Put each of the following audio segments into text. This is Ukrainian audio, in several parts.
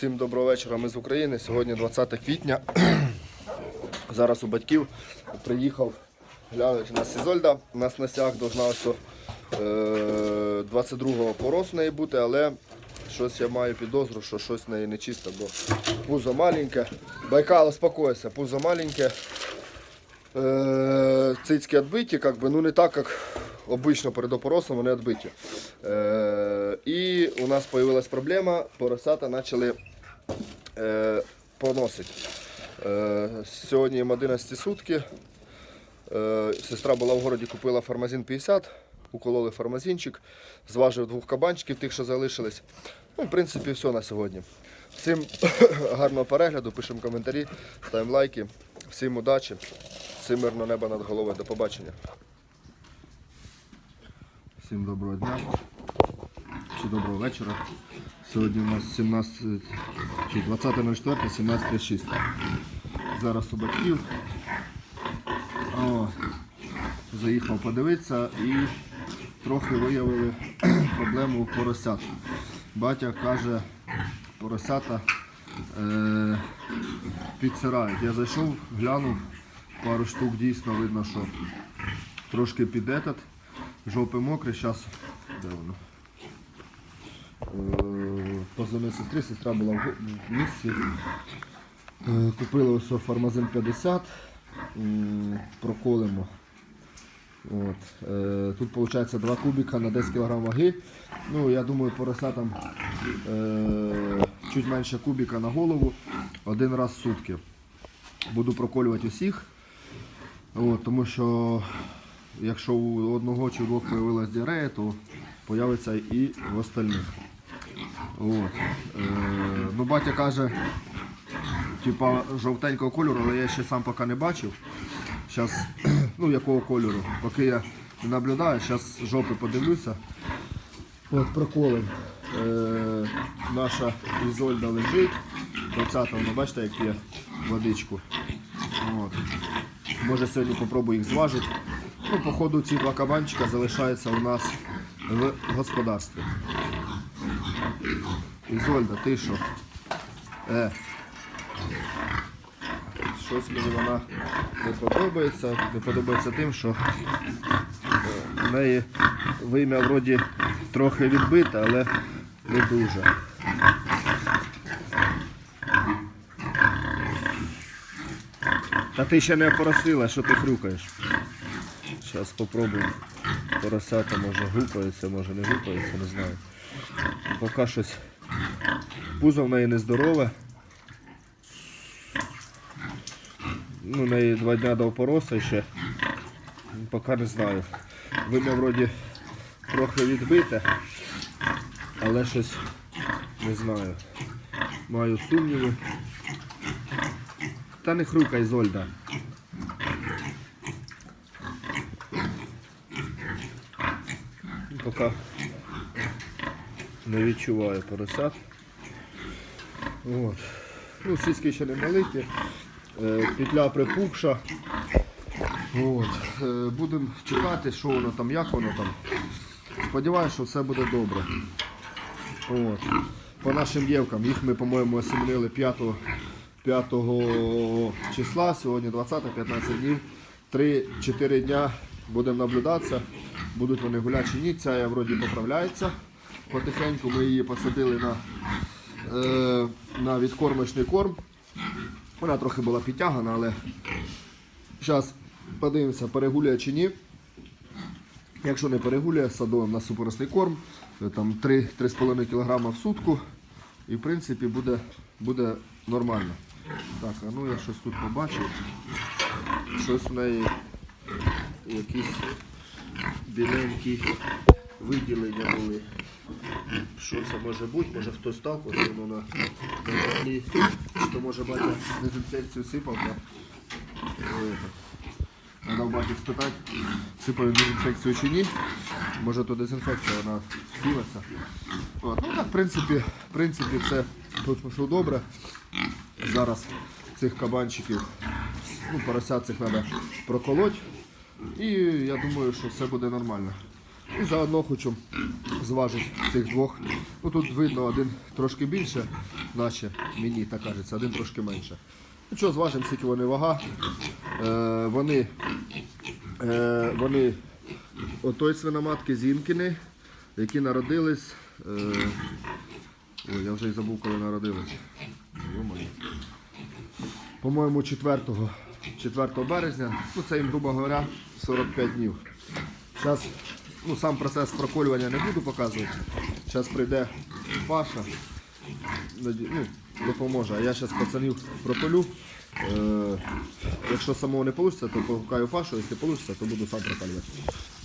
Всім доброго вечора, ми з України. Сьогодні 20 квітня. Зараз у батьків приїхав глянути на Сізольда. У нас на сях должна ось е, 22-го порос в неї бути, але щось я маю підозру, що щось в неї нечисто, бо пузо маленьке. Байкал, успокойся, пузо маленьке. Е, цицьки відбиті, ну не так, як обично перед опоросом вони відбиті. Е, і у нас з'явилась проблема, поросята почали е, поносити. Е, сьогодні їм 11 сутки. Е, сестра була в городі, купила фармазин 50, укололи фармазинчик, зважив двох кабанчиків, тих, що залишились. Ну, в принципі, все на сьогодні. Всім гарного перегляду, пишемо коментарі, ставимо лайки. Всім удачі, всім мирного неба над головою. До побачення. Всім доброго дня чи доброго вечора. Сьогодні у нас 17 чи 20.04, 17.36. Зараз у батьків. О, заїхав подивитися і трохи виявили проблему поросят. Батя каже, поросята е, підсирають. Я зайшов, глянув, пару штук дійсно видно, що трошки під этот, жопи мокрі, зараз де воно? Е, Позвонив сестрі, сестра була в в. Е, Купили ось фармазин 50, м, проколимо. От. Е, Тут виходить 2 кубика на 10 кг ваги. Ну, я думаю, поросятам е, чуть менше кубика на голову один раз в сутки. Буду проколювати усіх. От, тому що якщо у одного чи двох появилась діарея, то появиться і в остальних. От. Е, ну, батя каже, типа жовтенького кольору, але я ще сам поки не бачив. Зараз, ну якого кольору, поки я не наблюдаю, зараз жопи подивлюся. От проколем. Е, наша Ізольда лежить. 20 ну бачите, як п'є водичку. От. Може сьогодні попробую їх зважити. Ну, походу ці два кабанчика залишаються у нас в господарстві. Ізольда, ти що? Е. Щось мені вона не подобається. Не подобається тим, що е, в неї вим'я вроді трохи відбите, але не дуже. Та ти ще не поросила, що ти хрюкаєш. Зараз спробуємо. Поросята може гупаються, може не гупаються, не знаю. Поки щось пузо в неї нездорове. Ну, в неї два дня до опороса ще. Поки не знаю. Вим'я вроді трохи відбите, але щось не знаю. Маю сумніви. Та не хрюкай, Зольда. Поки не відчуваю поросят. От. Ну, сіськи ще не великі. Е, Петля припухша. От. Е, Будемо чекати, що воно там, як воно там. Сподіваюся, що все буде добре. От. По нашим дівкам, їх ми, по-моєму, осімнили 5, 5 числа, сьогодні 20, 15 днів. 3-4 дня будемо наблюдатися. Будуть вони гуляти чи ні. Ця я вроді поправляється. Потихеньку ми її посадили на, е, на відкормочний корм. Вона трохи була підтягана, але зараз подивимося, перегуляє чи ні. Якщо не перегуляє, садовим на супоросний корм, е, там 3-3,5 кг в сутку. І в принципі буде, буде нормально. Так, а ну я щось тут побачив. Щось в неї якісь біленькі виділення були. Що це може бути? Може хтось так, ось воно на. Що може батя дезінфекцію сипав. та, е, Треба в баті спитати, сипав дезінфекцію чи ні. Може то дезінфекція вона сілася. Ну так, в принципі, в принципі, це тут що добре. Зараз цих кабанчиків, ну, поросят цих треба проколоть. І я думаю, що все буде нормально. І заодно хочу зважити цих двох. Ну тут видно один трошки більше, наче мені так кажеться, один трошки менше. Ну що, зважимо, скільки вони вага. Е, вони, е, вони отой свиноматки Зінкіни, які народились. Е, ой, я вже й забув, коли народились. По-моєму, 4, 4 березня. Ну, це їм, грубо говоря, 45 днів. Зараз ну, сам процес проколювання не буду показувати. Зараз прийде Паша, ну, допоможе. А я зараз пацанів проколю. Е, якщо самого не вийде, то погукаю Пашу, якщо вийде, то буду сам прокалювати.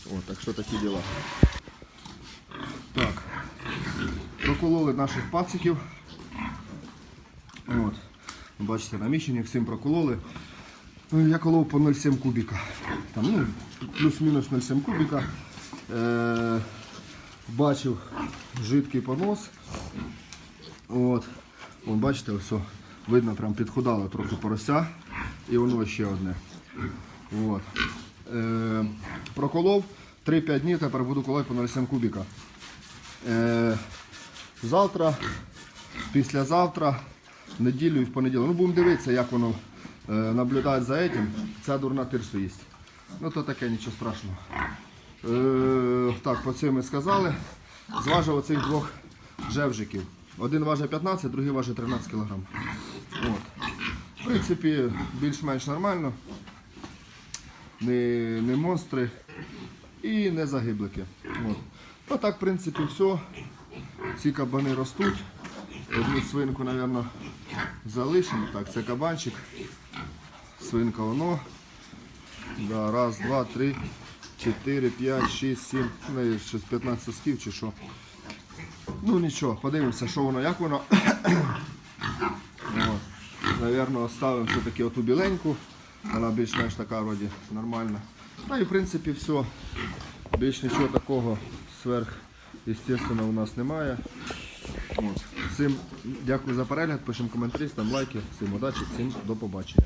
От, так що такі діла. Так. Прокололи наших пациків. От. Бачите, наміщені, всім прокололи. Ну, Я колов по 0,7 кубіка. Там, ну, плюс-мінус 0,7 кубіка. Е, бачив жидкий понос. От. Вон, бачите, ось видно, прям підхудало трохи порося. І воно ще одне. От. Е, проколов 3-5 днів, тепер буду колоти по 0,7 кубіка. Е, завтра, післязавтра, в неділю і в понеділок. Ну, будемо дивитися, як воно е, наблюдає за цим. Ця дурна тирсу їсть. Ну то таке, нічого страшного. Е, так, по цим ми сказали. Зважив оцих двох жевжиків. Один важить 15, другий важить 13 кг. От. В принципі, більш-менш нормально. Не, не монстри і не загиблики. От. Ну так, в принципі, все. Ці кабани ростуть. Одну свинку, мабуть, залишимо. Так, це кабанчик. Свинка воно. Да, раз, два, три, чотири, п'ять, шість, сім. Ну, і щось 15 сосків чи що. Ну нічого, подивимося, що воно, як воно. От. Наверно, оставимо все-таки оту біленьку. Вона більш-менш така вроді нормальна. Ну і в принципі все. Більш нічого такого сверх, естественно, у нас немає. Всім дякую за перегляд, пишемо коментарі, ставимо лайки, всім удачі, всім до побачення.